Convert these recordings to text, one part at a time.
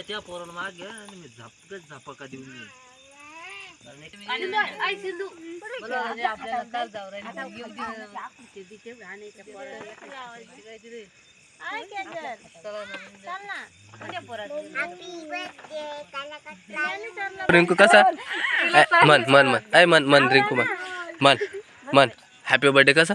नाही त्या पोराला माग घ्या आणि मी झपकच झपाका देऊन येईन कारण एक- रिंकू कसा? ऐ, मन मन मन. ऐ मन मन रिंकू मन. मन मन. हॅपी बर्थडे कसा?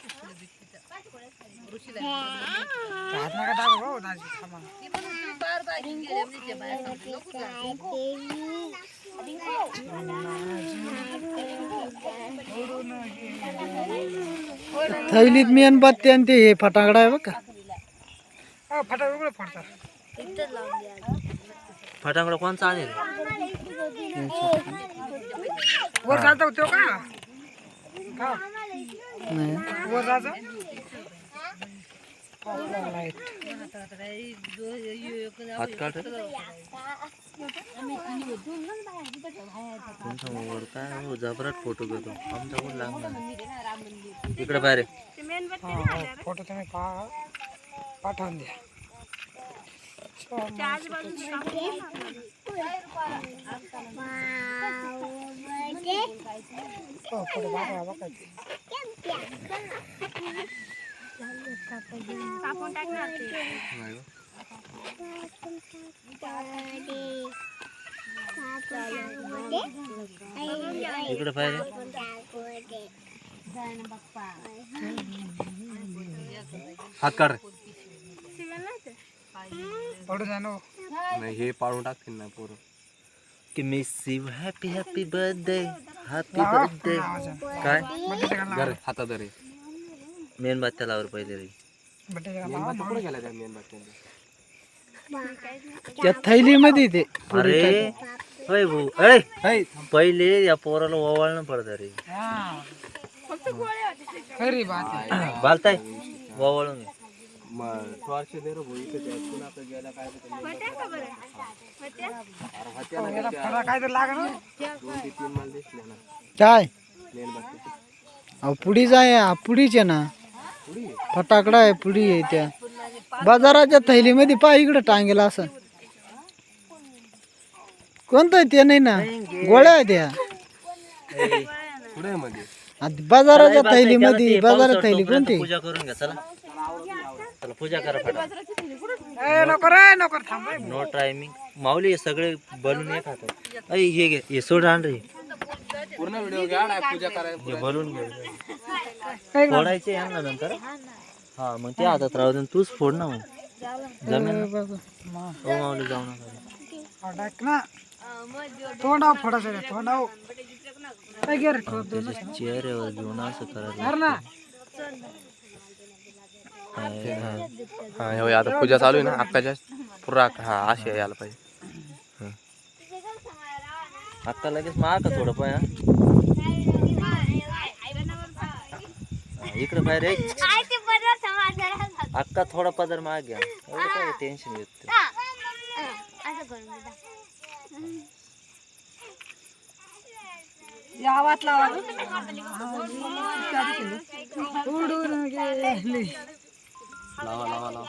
ऐ, इकडे पाय थैलीत मेणबत्ती आणि ते हे फटाकडा आहे बघ का. फटाकडा कोणचा आहे रे नाही. तुमचा मोबाईल काय हो, जबराट फ़ोटो घेतो आमचा कोण लागणार इकडे बाहेर ये. फ़ोटो तुम्ही पाठवून द्या बाहेर ये. हात काढ रे. पडू द्या ना नाही हे पाळून टाकतील ना पोरं. की miss you happy happy birthday happy birthday काय? घर हातात रे. मेन बात त्यालावर पहिले रे. त्या मेणबत्त्या त्या थैलीमध्ये ते अरे होय भाऊ. ऐ पहिले या पोराला ओवाळणं पडतं रे. खरी बालताय ओवाळून काय? मेणबत्त्या. अरे पुडीच आहे पुडीच आहे ना. फटाकडा आहे पुडी आहे त्या. बाजाराच्या थैलीमध्ये पा इकडे टांगेला असं. कोणतं आहे ते नाही ना? गोळ्या आहे त्या. बाजाराच्या थैलीमध्ये बाजारात थैली कोणती? पूजा करून घ्या चला. चला पूजा करा फटा नो टायमिंग माऊली हे सगळे बलून एक हातात हे घे हे सोड आण रे. पूर्ण व्हिडिओ घ्या पूजा हे बलून घे. फोडायचे यांना नंतर? हा मग ते हातात राहू दे तूच फोड ना मग. जमेल ना? हो माऊली जाऊ नका. तोंडा फोडायचं तोंडाव काय गे रे त्याच्या चेहऱ्यावर घेऊन असं करायला हा. हा हे आता पूजा चालू आहे ना अक्काच्या पुरा हा अशी यायला पाहिजे. अक्का लगेच माग का थोडं पाय इकडे बाहेर. अक्का थोडा पदर माग घ्या एवढं काय टेन्शन घेत गावात लावा उडून गेली लावा लावा लावा।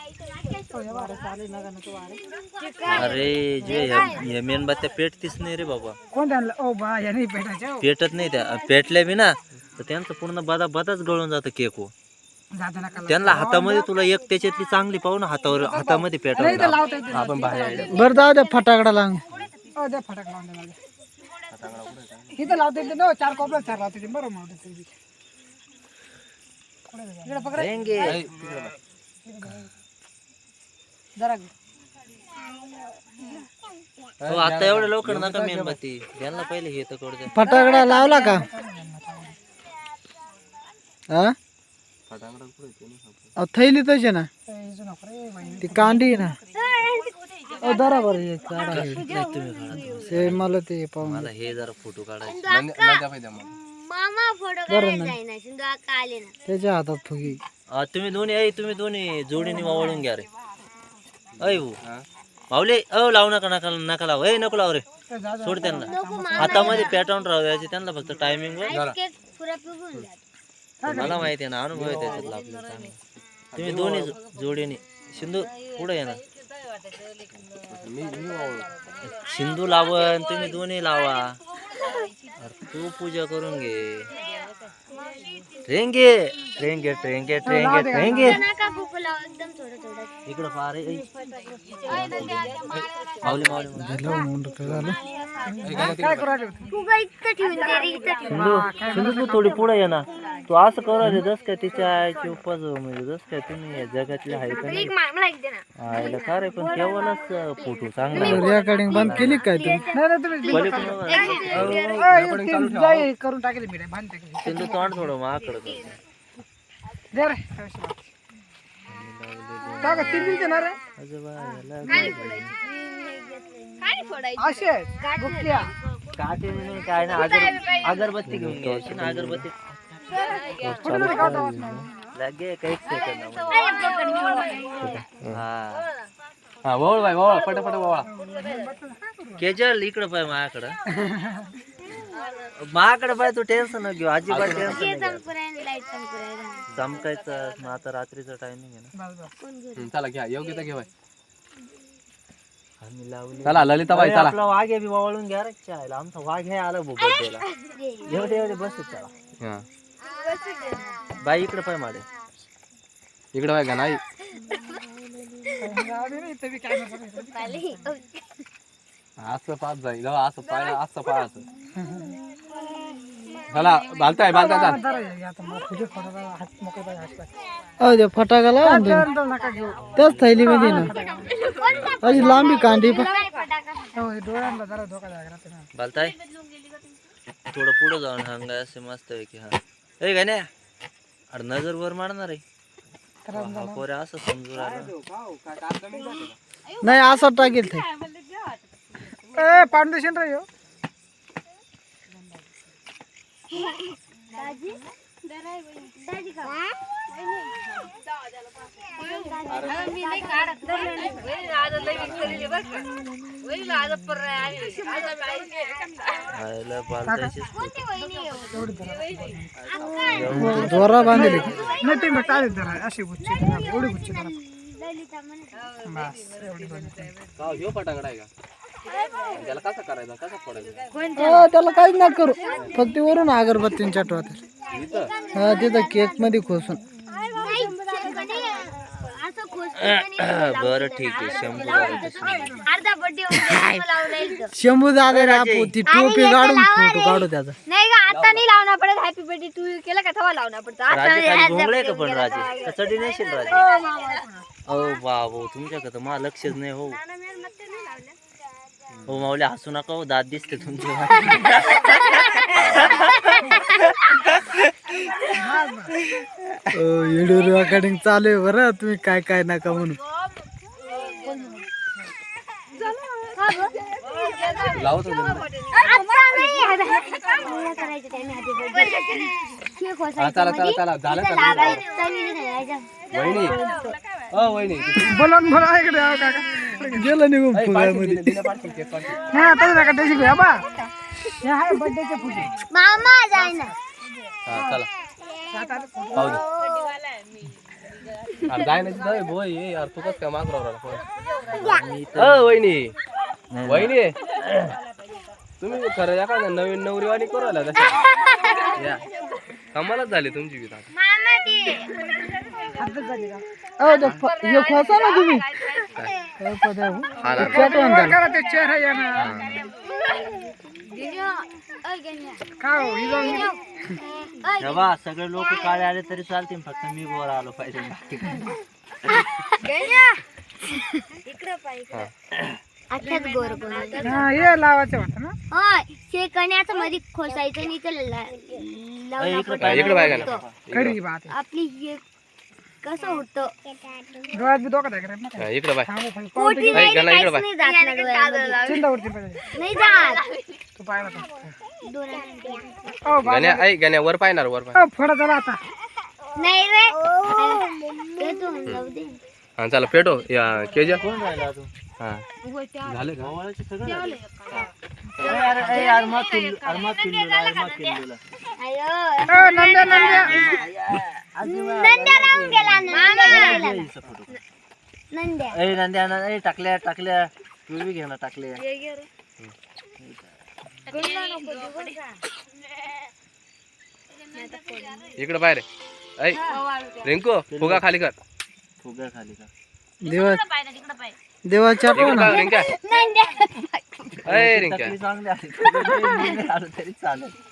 अरे जे ह्या- ह्या मेणबत्त्या पेटतीच नाही रे बाबा। कोण आणलं ओ बा या नाही भेटायच्या पेटत नाही त्या पेटल्या बी ना। तर त्यांचं पूर्ण बदा बदाच गळून जातं केक. हो त्यांना हातामध्ये तुला एक त्याच्यातली चांगली पाहू ना हातावर हातामध्ये पेटवून आपण बाहेर बरं जाऊ द्या फटाकडा लावून. द्या फटाकडा लावून द्या मला इथं लावता येते ना चार कोपरा चार लावता येते बरं मग इकडे पकड. रहेंगे. जरा हो आता एवढं लवकर नका मेणबत्ती. त्यांना पहिले हे तर करू द्या. फटाकडा लावला का? हा थैली तशी ना ती कांडी आहे ना अहो, धरा बरं मला ते पाहून मला हे जरा फोटो काढायचे त्याच्या हातात फुगी आ, तुम्ही दोन्ही ऐ तुम्ही दोन्ही जोडीने वावळून घ्या रे हो माऊली अ लावू नका नका नका लावू ए नको लावू रे सोड त्यांना हातामध्ये पेटावून राहू द्यायचे त्यांना फक्त टायमिंग मला माहिती आहे ना अनुभव आहे त्याच्यातला आपल्याला चांगला. तुम्ही दोन्ही जो- जोडीने सिंधू पुढे येणार सिंधू लावण तुम्ही दोन्ही लावा. अरे तू पूजा करून घे. ट्रेंगे ट्रेंगे ट्रेंगे ट्रेंगे ट्रेंगे। इकडं फार माऊली माऊली तू थोडी पुढे ये ना. तू असं करू रे जस काय तिच्या आईची उपवास म्हणजे जस काय तुम्ही या जगातले आहे का नाही. आईला का रे पण केवळच फोटो चांगला. रेकॉर्डिंग बंद केली काय तुम्ही? करून टाकली तोंड थोडं माकडं रे तीन आजोबा याला असे आहेत काटे नाही काय ना अगर अगरबत्ती घेऊन घ्यायची ना अगरबत्ती. लगे काही सेकंद हा. हा वळ बाय वळ पटापट वळा केजल इकडं पाय माझ्याकडं. माझ्याकडे पाय तू टेन्शन घेऊ. अजिबात टेन्शन चमकायचं मग आता रात्रीचं टायमिंग आहे ना. हम्म, चला घ्या. योग्य बाई. आम्ही लावली. चला ललिताबाई अरे, चला. आपला वाघ आहे बी वावळून घ्या रे चायला. आमचा वाघ हे आला भाऊ बर्थडेला एवढे एवढे बस त्याला हा. बाई इकडे पाय माडे इकडे बाय का नाही असं पाच जाईल हो, असं पाय असं पाय. असं चला बालताय बालताय चाल अहो ते फटाका लावा ना तुम्ही. त्याच थैलीमध्ये ना. अशी लांबी कांडी पण. बालताय थोडं पुढं जाऊन हंगा असे मस्त आहे की हा. ए काय नाही अरे नजर वर मारणार आहे. पोऱ्या असं समजून राहिला. नाही असं टाकेल ते. ए फाउंडेशन रे ह्यो. बालतायचीच फोटो दोरा बांधले नाही ते मग चालेल जरा. अशी गुच्छी करा, एवढी गुच्छी करा. बस एवढी दोन. का? त्याला कसं करायचं? कसं फोडायचं? अहो, त्याला काहीच ना करू. फक्त वरून अगरबत्ती चटवा इथं? हा तिथं केकमध्ये खोसून. बरं ठीक आहे. शंभू करायचं शंभू. अर्धा शंभू दादा ती टोपी काढून फोटो काढू त्याचा. नाही का आता नाही लावणार पडत हॅपी बर्थडे टू केलं का? तेव्हा लावणार पडतं आता राजे नाही, खाली का पण केलं राजे? नेशील राजे हो, मामा. हो बाबो तुमच्याकडे मला लक्षच नाही हो. हो माऊली हसू नका हो दात दिसते तुमची. व्हिडिओ रेकॉर्डिंग चालू आहे बरं. तुम्ही काय काय नका म्हणून लावतो करायचं time आहे happy birthday. केक हा नाही आहो गेलं निघून फुग्यामध्ये मामा जाय ना हा चला. पाहू दे. अरे जाय नाही जाय बोय ये यार तू कस काय माग अ वहिनी. वहिनी तुम्ही खरं या का नवीन नवरीवाणी करू आला तशा या. कमालच झाली तुमची बी आता. मामा ते. अहो, ते फ- हे खोसा ना तुम्ही. तेव्हा सगळे लोक काळे आले तरी चालतील फक्त मी गोर आलो पाहिजे. गिन्यो. इकडं पाय, इकडं. अख्ख्यात गोर हे लावायचं होतं ना? होय ते कण्याचं मध्ये खोसायचं लावलं इकडे आपली हे कसं होतं डोळ्यात बी धोका आहे हा, इकडे बाय. पोटी ऐक, नाही गणा काहीच इकडे बाय. नाही जात ना डोळ्यामध्ये. चिंतावरती पाहिजे. नाही जात. तू पाहिला का डोळ्यामध्ये. ओ गण्या ऐक गण्या वर पाहणार वर पाय. फडा चला आता. नाही रे. हे तू जाऊ दे. हा चला पेटो या केजा कोण राहिला अजून? हा. झाले का? गव्हाळ्याचे सगळं झालं. अरे, अरे, अरे, अरमा पिल्लू अरमा पिल्लूला अरमा पिल्लूला नंद्या लावून गेला नंद्या ये इथं फोटो. नंद्या ए नंद्या. ना ए टाकल्या टाकल्या तू बी घे ना टाकल्या इकडे बाहेर ऐ रिंकू फुगा खाली कर फुगा खाली का देवा देवाच्या इकडे बघ, रिंक्या ऐ रिंक्या टाकली चांगली आली. नाही आलं तरी चालेल ऐ ऐ पुरी नंद्या पाय ना अरे, बरोबर आहे रे काढतो पाय ना तिने किती बोलतो वाड्यामध्ये तेच बागीचे आहे हा. ना रा. बागीचे आहे बाय. मग आपल्या वाड्यामध्ये पट्ट्याला कामाला मानावं नाही असं का फुगा हे पुढे आहे. चल काडी पेटी ऐ पेटव पेटव पडशील, ऐ, ऐ.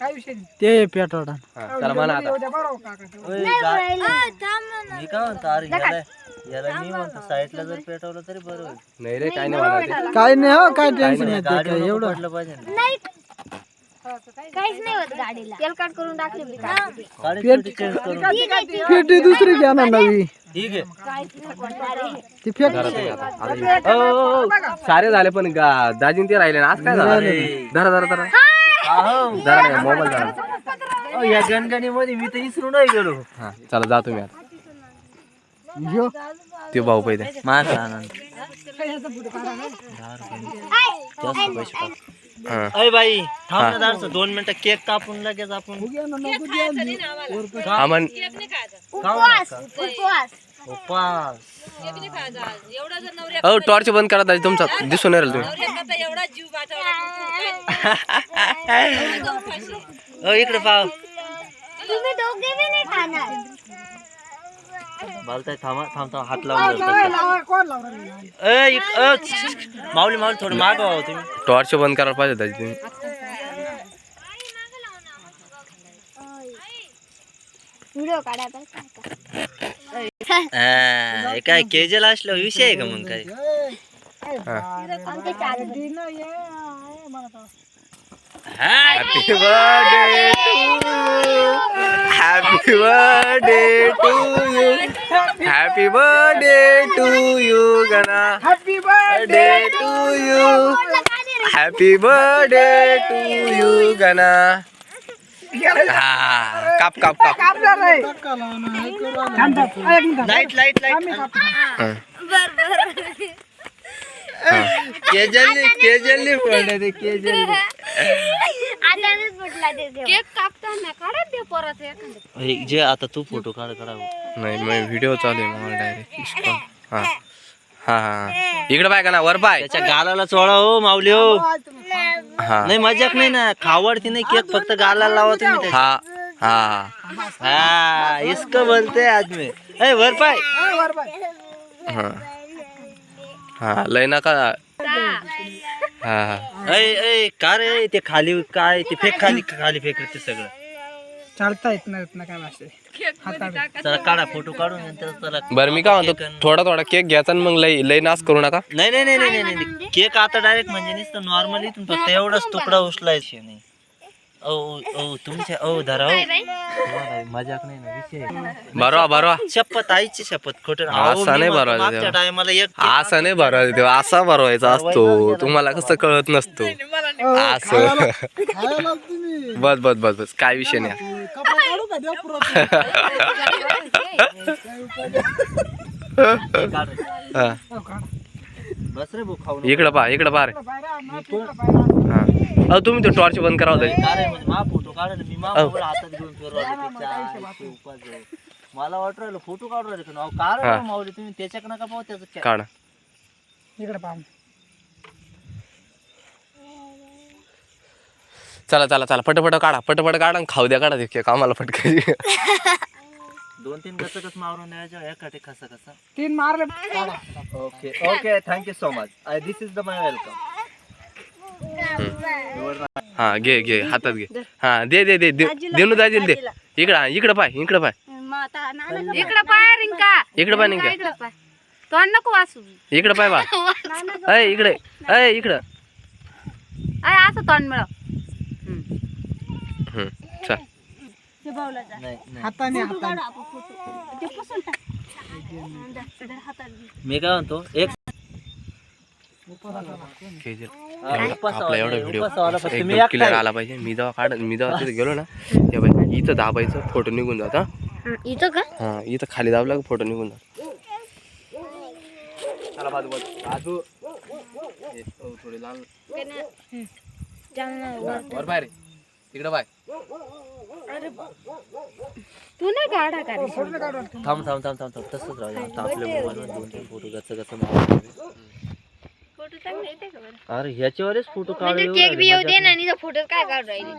काय ते पेटवडा हा चला म्हणा आता. ओय, गा- मी काय म्हणतो अरे याला याला मी म्हणतो साईडला जर पेटवलं तरी बरं होईल. नाही रे काय नाही ते. काय नाही हो काय टेन्शन नाही, नाही ते गाडीवर काय नको एवढं. पडलं पाहिजे ना. नाही. काहीच नाही होत गाडीला. तेल काट करून टाकले मी गाडी. गाडी थोडी change करून ठीक आहे, ती पेटी दुसरी घ्या ना नवी. ठीक आहे. ती फेक घरात ये आता. आता ये. ओ, ओ, ओ, सारे झाले पण गा- दाजीन ते राहिले ना. आज काय झालं. धरा धरा धरा. मोबाईल अहो, या गणगणी मध्ये मी तर इसरून नाही गेलो. हा चला जा तुम्ही आता. ते भाऊ पाहिजे माझा आनंद. जास्त पैसे टाक. हा. अय बाई थांब ना जरासं, दोन मिनिटं केक कापून लगेच आपण नवऱ्या हो टॉर्च बंद करा दाजी तुमचा दिसून राहिला तुम्ही. एवढा जीव इकडे पाव बालताय थांबा थांब थांब हात लावून. माऊली माऊली थोडं मागं व्हा तुम्ही. टॉर्च बंद करायला पाहिजे दाजी. तुम्ही व्हिडिओ काढा तर हा, हे काय केजल असलं विषय आहे का मग काय? Happy birthday happy birthday to you happy birthday to you गणा happy birthday to you happy birthday to you गणा हा काप काप काप. लाइट लाइट लाइट हा. केजलने केजलने पडलं ते केजलने. आताच फुटला ते केक कापताना काढा ते परत एखादं. हे जे आता तू फोटो काढ काढा. नाही मग व्हिडिओ चालू आहे मला डायरेक्ट हा. हा हा इकडे पाय का ना वर पाय त्याच्या गालाला चोळा हो माऊली हो. हा. नाही मजाक नाही ना. खावडती नाही केक फक्त गालाला लावा तुम्ही त्याच्या. हा हा. हा इसको बोलते आदमी ए वर पाय हा. हा लय नका. हा हा. ऐ ऐ का रे? ते खाली काय ते फेक खाली खाली फेक ते सगळं. चालता येत नाही ना काय चला काढा फोटो काढून नंतर चला. बरं मी काय म्हणतो थोडा थोडा केक घ्यायचा आणि मग लय लय नाश करू नका. नाही नाही नाही नाही नाही नाही. केक आता डायरेक्ट म्हणजे नुसतं नॉर्मली फक्त एवढाच तुकडा उचलायचे नाही. ओ ओ तुमच्या ओ धरा हो मजाक नाही ना विषय बरोवा बरोवा शपथ आईची शपथ खोट. असं नाही भरवायचं मागच्या तेव्हा. टायमाला एक असा नाही भरवायचा तेव्हा. असा भरवायचा असतो. तुम्हाला कसं कळत नसतो. असं बस बस बस बस. काय विषय नाही. काढ. हा. बस रे भाऊ खाऊ इकडं पहा इकडं पहा रे. हा. अहो तुम्ही तो टॉर्च बंद करा होता काय म्हणजे मा फोटो काढायला मी मा मोबाईल हातात घेऊन त्याच्या आईची उपास आहे. मला वाटू राहिलं फोटो काढू राहिले. बा माऊली तुम्ही त्याच्याकडे नका पाहू त्याचं काय- काढा. इकडे पाहा. चला चला चला. पटपट काढा पटपट काढा आणि खाऊ द्या काढा ते केक आम्हाला दोन तीन कसं कसं मारून द्यायचं एकाटे कसं कसं तीन मारले. Okay okay thank you so much this is the my welcome हा घे घे. हातात घे. हा दे दे दे. दे- देणू दाजील दे. इकडं हा, इकडं पाय इकडं पाय. इकडं पाय रिंका. इकडं पाय नाही का इकडं पाय. तोंड नको वाचू इकडे पाय बा. अय इकडे. अय इकडं. अय असं तोंड मिळव. चल. नाही नाही. हाताने हाताने. मी काय म्हणतो एक. हा, आपला एवढा व्हिडिओ एकदम क्लिअर. आला पाहिजे. मी जेव्हा काढ मी जेव्हा तिथे गेलो ना या बाई इथं दाबायचं फोटो निघून जात हा. इथं का? हा इथं खाली दाबला की फोटो निघून जात. चला बाजू बाजू. बाजू. हे, हो, थोडी लाल. वर बाहेर. तिकडं बाय तू नाही काढा का रे? थांब थांब थांब थांब थांब तसंच राहू दे. आता आपल्या मोबाईलवर दोन तीन फोटो गच गच मारून ठेवू. फोटो चांगले येते का बरं अरे ह्याच्यावरच फोटो काढू येऊ केक बी येऊ दे ना नाही. आणि फोटो काय काढू राहिले